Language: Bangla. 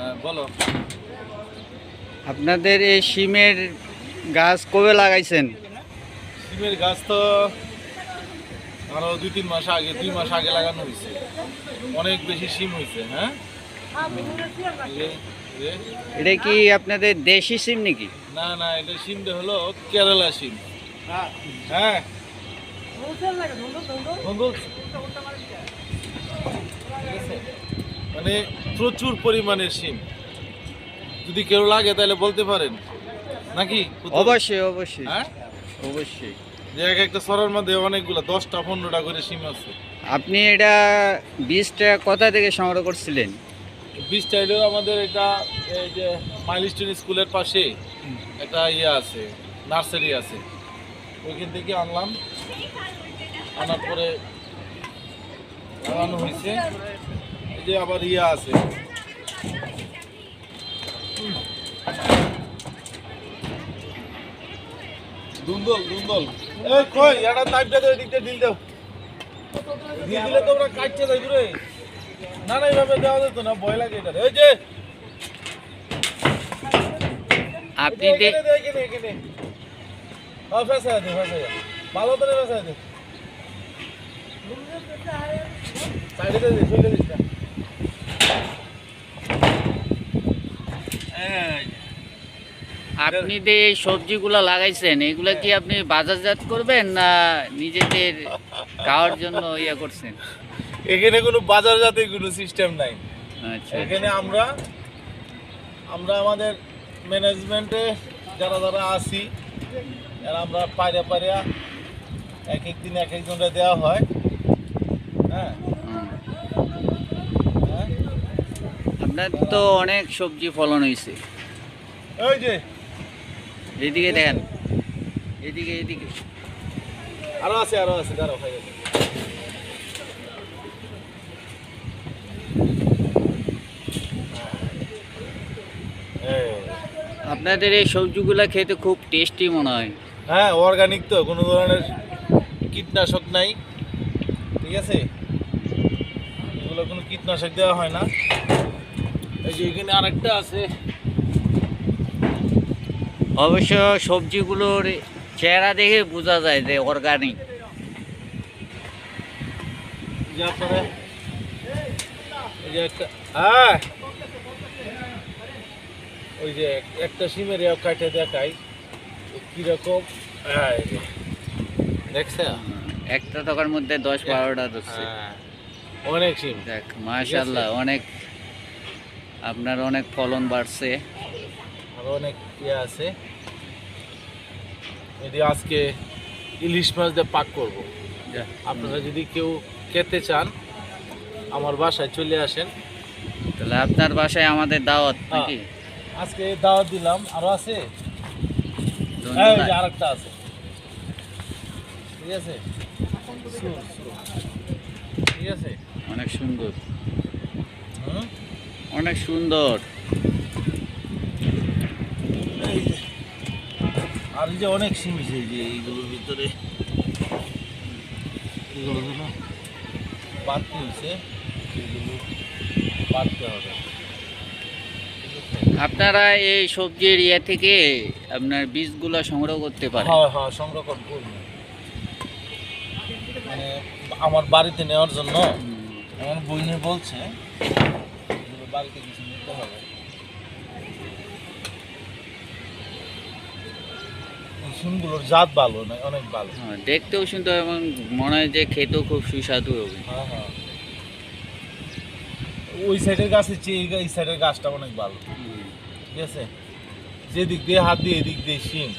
হ্যাঁ, বলো। আপনাদের এই সিমের গাছ কবে লাগাইছেন? সিমের গাছ তো আরও দুই তিন মাস আগে দুই মাস আগে লাগানো হয়েছে। অনেক বেশি সিম হয়েছে হ্যাঁ? এটা কি আপনাদের দেশি সিম নাকি? না না এটা সিমটা হলো কেরালা সিম হ্যাঁ। মানে প্রচুর পরিমাণের সিম। যদি কেউ লাগে তাহলে বলতে পারেন। নাকি? অবশ্যই অবশ্যই। হ্যাঁ? অবশ্যই। যে এক একটা সরার মধ্যে অনেকগুলো দশটা পনেরোটা করে সিম আছে। আপনি এটা বীজটা কোথা থেকে সংগ্রহ করছিলেন? বীজটা হলো আমাদের এটা এই যে মাইলস্টোন স্কুলের পাশে একটা ইয়ে আছে নার্সারি আছে। ওইখান থেকে আনলাম। আনার পরে লাগানো হয়েছে। যে আবার ইয়ে আছে। দুন্দল দুন্দল। এই কই এটা টাইপটা দে এদিকটা ঢিল দাও। ঢিল দিলে তো ওরা কাটছে যাই রে না না এইভাবে দেওয়া যেত না ভয় লাগে এটা। এই যে। আপনি এখানে এখানে। ও, দে, ফেসায় ভালো করে ফেসায় দে। সাইডে দে, দে, দিস আপনি যে এই সবজিগুলো লাগাইছেন এগুলো কি আপনি বাজারজাত করবেন না নিজেদের খাওয়ার জন্য ইয়ে করছেন? এখানে কোনো বাজারজাতের কোনো সিস্টেম নাই। আচ্ছা এখানে আমরা আমরা আমাদের ম্যানেজমেন্টে যারা যারা আছি এরা আমরা পাইরা পাইরা এক এক দিন এক একজনটা দেওয়া হ্যাঁ। হ্যাঁ? আপনার তো অনেক সবজি ফলন হয়েছে ওই যে। এদিকে দেখেন। এদিকে এদিকে আরও আছে আরও আছে দাঁড়াও ভাই আপনাদের এই সবজিগুলো খেতে খুব টেস্টি মনে হয়। হ্যাঁ অর্গানিক তো কোনো ধরনের কীটনাশক নাই। ঠিক আছে? এগুলো কোনো কীটনাশক দেওয়া হয় না। এই যে এখানে আরেকটা আছে। অবশ্য সবজিগুলোর চেহারা দেখে বোঝা যায় যে অর্গানিক হ্যাঁ। ওই যে একটা সিমের কাটে দেখাই কীরকম হ্যাঁ দেখছে একটা টাকার মধ্যে দশ বারোটা ধরছে। হ্যাঁ অনেক সিম। দেখ মাশাল্লাহ অনেক আপনার অনেক ফলন বাড়ছে। আরও অনেক ইয়ে আছে। যদি আজকে ইলিশ মাছ দিয়ে পাক করব। আপনারা যদি কেউ খেতে চান আমার বাসায় চলে আসেন। তাহলে আপনার বাসায় আমাদের দাওয়াত হ্যাঁ। নাকি? আজকে দাওয়াত দিলাম। আরও আছে? যে আরেকটা আছে। ঠিক আছে। ঠিক আছে? অনেক সুন্দর। হুম? অনেক সুন্দর। আর যে অনেক সিম এই যে এইগুলোর ভিতরে। এগুলো যেন বাড়তে হয়েছে। এগুলো বাড়তে হবে। আপনারা এই সবজির ইয়ে থেকে আপনার বীজগুলো সংগ্রহ করতে পারেন। হ্যাঁ হ্যাঁ করব মানে আমার বাড়িতে নেওয়ার জন্য আমার বইনে বলছে বাড়িতে কিছু নিতে হবে। এই জাত ভালো না অনেক ভালো। হ্যাঁ, দেখতেও সুন্দর এবং মনে হয় যে খেতেও খুব সুস্বাদু হবে। হ্যাঁ হ্যাঁ। ওই সাইডের গাছের চেয়ে এই সাইডের গাছটা অনেক ভালো। ঠিক আছে? যেদিক দিয়ে হাত দিয়ে এদিক দিয়ে সিম